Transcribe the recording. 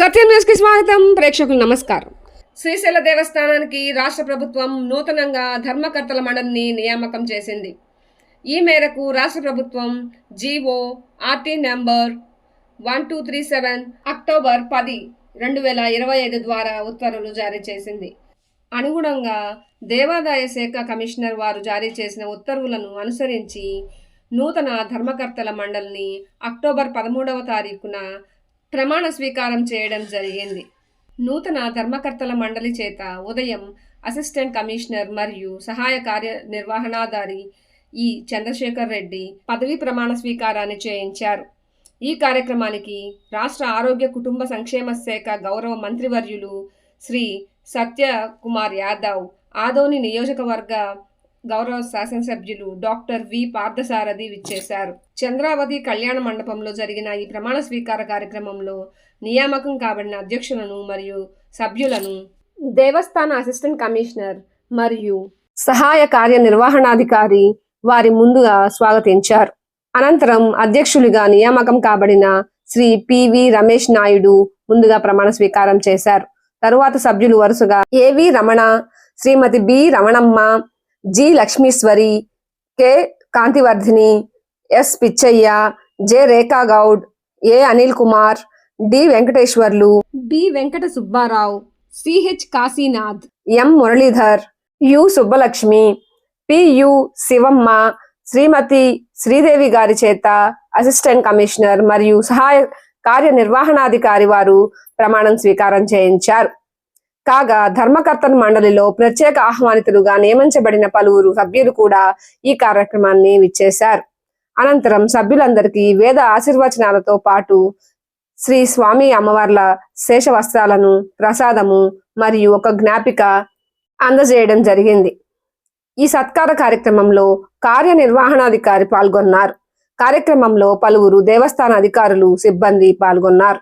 సత్యం న్యూస్కి స్వాగతం. ప్రేక్షకులు నమస్కారం. శ్రీశైల దేవస్థానానికి రాష్ట్ర ప్రభుత్వం నూతనంగా ధర్మకర్తల మండలిని నియామకం చేసింది. ఈ మేరకు రాష్ట్ర ప్రభుత్వం GO RT number one two three seven October పది రెండు వేల ఇరవై ఐదు ద్వారా ఉత్తర్వులు జారీ చేసింది. అనుగుణంగా దేవాదాయ శాఖ కమిషనర్ వారు జారీ చేసిన ఉత్తర్వులను అనుసరించి నూతన ధర్మకర్తల మండలిని అక్టోబర్ పదమూడవ తారీఖున ప్రమాణ స్వీకారం చేయడం జరిగింది. నూతన ధర్మకర్తల మండలి చేత ఉదయం అసిస్టెంట్ కమిషనర్ మరియు సహాయ కార్యనిర్వహణాధారి ఈ చంద్రశేఖర్ రెడ్డి పదవీ ప్రమాణ స్వీకారాన్ని చేయించారు. ఈ కార్యక్రమానికి రాష్ట్ర ఆరోగ్య కుటుంబ సంక్షేమ శాఖ గౌరవ మంత్రివర్యులు శ్రీ సత్య కుమార్ యాదవ్ ఆదోని నియోజకవర్గ గౌరవ శాసనసభ్యులు డాక్టర్ వి పార్థసారథి విచ్చేశారు. చంద్రావతి కళ్యాణ మండపంలో జరిగిన ఈ ప్రమాణ స్వీకార కార్యక్రమంలో నియామకం కాబడిన అధ్యక్షులను మరియు సభ్యులను దేవస్థాన అసిస్టెంట్ కమిషనర్ మరియు సహాయ కార్యనిర్వహణాధికారి వారి ముందుగా స్వాగతించారు. అనంతరం అధ్యక్షులుగా నియామకం కాబడిన శ్రీ పివి రమేష్ నాయుడు ముందుగా ప్రమాణ స్వీకారం చేశారు. తరువాత సభ్యులు వరుసగా A V Ramana Shrimati B Ramanamma G Lakshmeeswari K Kanthivardhini S Pichaiah J Rekha Goud A Anil Kumar D Venkateswarlu B Venkata Subbarao CH Kashinath M Muralidhar U Subbalakshmi P U Sivamma Shrimati Sridevi గారి చేత assistant commissioner మరియు సహాయ కార్యనిర్వహణాధికారి వారు ప్రమాణం స్వీకారం చేయించారు. కాగా ధర్మకర్తన మండలిలో ప్రత్యేక ఆహ్వానితులుగా నియమించబడిన పలువురు సభ్యులు కూడా ఈ కార్యక్రమాన్ని విచ్చేశారు. అనంతరం సభ్యులందరికీ వేద ఆశీర్వచనాలతో పాటు శ్రీ స్వామి అమ్మవార్ల శేష వస్త్రాలను ప్రసాదము మరియు ఒక జ్ఞాపిక అందజేయడం జరిగింది. ఈ సత్కార కార్యక్రమంలో కార్యనిర్వహణాధికారి పాల్గొన్నారు. కార్యక్రమంలో పలువురు దేవస్థాన అధికారులు సిబ్బంది పాల్గొన్నారు.